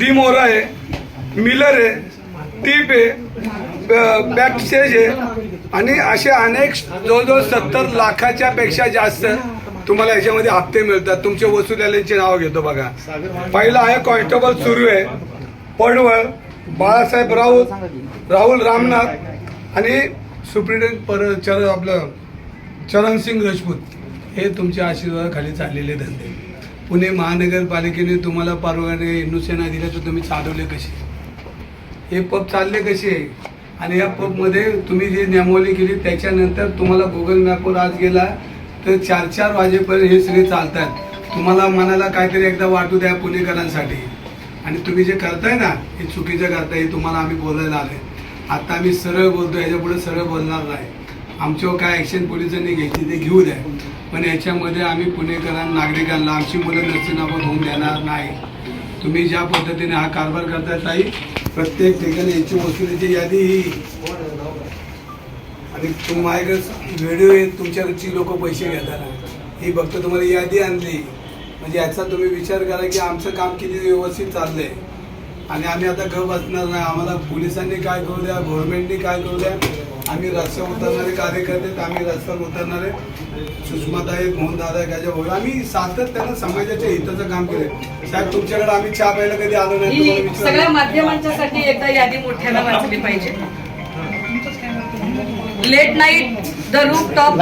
D मोरा हो आहे मिलर आहे टीप आहे बॅकस्टेज आहे आणि असे अनेक जवळजवळ सत्तर लाखाच्या पेक्षा जास्त तुम्हाला याच्यामध्ये हप्ते मिळतात. तुमचे वसुल्याचे नाव घेतो बघा. पहिला आहे कॉन्स्टेबल सुरू आहे. पडवळ बाळासाहेब राऊत राहुल रामनाथ आणि सुप्रिटेंडेंट पर चर आपलं चरणसिंग राजपूत हे तुमच्या आशीर्वादाखाली चाललेले धंदे. पुणे महानगरपालिकेने तुम्हाला परवाने हिंदुसेना दिल्या तर तुम्ही चालवले कसे? हे पब चालले कसे? आणि या पबमध्ये तुम्ही जे नियमावली केली त्याच्यानंतर तुम्हाला गुगल मॅपवर आज गेला तर चार चार वाजेपर्यंत हे सगळे चालतात. तुम्हाला मनाला काहीतरी एकदा वाटू द्या पुणेकरांसाठी. आणि तुम्ही जे करताय ना हे चुकीचं करताय हे तुम्हाला आम्ही बोलायला आलोय. आता आम्ही सरळ बोलतो याच्यापुढे सरळ बोलणार नाही. आमच्यावर काय ॲक्शन पोलिसांनी घ्यायची ते घेऊ द्या. पण याच्यामध्ये आम्ही पुणेकरांना नागरिकांना आमची मुलं नसतीनाबत होऊन देणार नाही. तुम्ही ज्या पद्धतीने हा कारभार करताय ताई प्रत्येक ठिकाणी याची वसुलीची यादी ही. आणि तुम्हाला व्हिडिओ येत तुमच्याकडची लोक पैसे घेतात. ही फक्त तुम्हाला यादी आणली. म्हणजे याचा तुम्ही विचार करा की आमचं काम किती व्यवस्थित चाललंय. आणि आम्ही आता घर बसणार नाही. आम्हाला पोलिसांनी काय करू द्या गव्हर्नमेंटनी काय करू द्या. आम्ही रस्त्यावर उतरणारे कार्यकर्ते आहेत, आम्ही रस्त्यावर उतरणारे. सुषमाताई मोहन दादा गाजा भाऊ आम्ही सातत्यानं समाजाच्या हिताचं काम केलंय. साहेब तुमच्याकडे आम्ही चहा प्यायला कधी आलो नाही. सगळ्या माध्यमांच्यासाठी एकदा यादी मोठ्यानं वाचली पाहिजे. Late night the rooftop.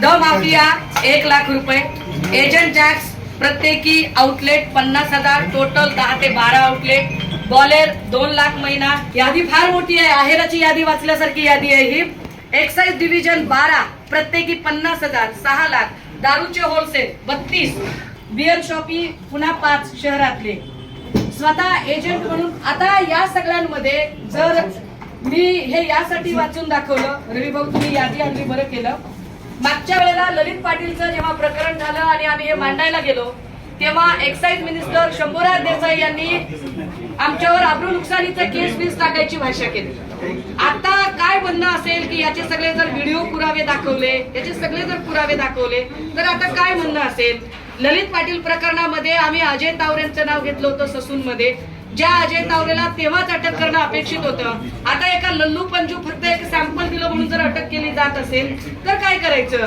The mafia एक लाख रुपये. एजंट जॅक्स प्रत्येकी आउटलेट पन्नास हजार टोटल दहा ते बारा आउटलेट बॉलेर दोन लाख महिना. यादी फार मोठी आहे. आहेराची यादी वाचल्यासारखी यादी आहे ही. एक्साईज डिव्हिजन बारा प्रत्येकी पन्नास हजार सहा लाख. दारूचे होलसेल बत्तीस. बिअर शॉपी पुन्हा पाच शहरातले. स्वतः एजंट म्हणून आता या सगळ्यांमध्ये जर मी हे यासाठी वाचून दाखवलं रवी भाऊ तुम्ही यादी आणली बरं केलं. मागच्या वेळेला ललित पाटीलचं जेव्हा प्रकरण झालं आणि आम्ही हे मांडायला गेलो तेव्हा एक्साईज मिनिस्टर शंभूराज देसाई यांनी आमच्यावर आब्रू नुकसानीचं केस बीस टाकायची भाषा केली. आता काय म्हणणं असेल की याचे सगळे जर व्हिडिओ पुरावे दाखवले याचे सगळे जर पुरावे दाखवले तर आता काय म्हणणं असेल? ललित पाटील प्रकरणामध्ये आम्ही अजय तावरेंचं नाव घेतलं होतं ससून मध्ये ज्या अजय तावरेला तेव्हाच अटक करणं अपेक्षित होतं. आता एका लल्लू पंजू फक्त एक सॅम्पल दिलं म्हणून जर अटक केली जात असेल तर काय करायचं?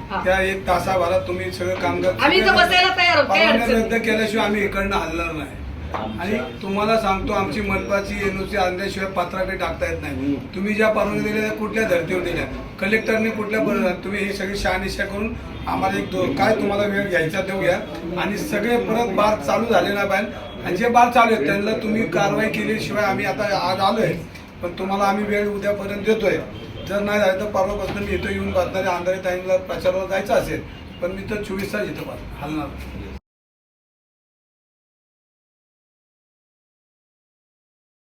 त्या एक तासाभरात तुम्ही सगळं काम करता आम्ही इथं बसायला तयार आहोत, काही परवानग्या अडचण रद्द केल्याशिवाय आम्ही इकडनं हलणार नाही. आणि तुम्हाला सांगतो आमची मनपाची एनओसी आणल्याशिवाय पत्राकडे टाकता येत नाही. तुम्ही ज्या परवानगी दिल्या त्या कुठल्या धर्तीवर दिल्या? कलेक्टरने कुठल्या पर- तुम्ही हे सगळी शहानिशा करून आम्हाला एक दो काय तुम्हाला वेळ घ्यायचा देऊ घ्या. आणि सगळे परत बार चालू झाले ना पाहिजे आणि जे बार चालू आहेत त्यांना तुम्ही कारवाई केल्याशिवाय आम्ही आता आज आलोय. पण तुम्हाला आम्ही वेळ उद्यापर्यंत देतोय. जर नाही झालं तर परवापासून मी इथं येऊन बसणारे अंधारी टाईमला प्रचारावर जायचं असेल पण मी तर चोवीस तास इथं हलणार.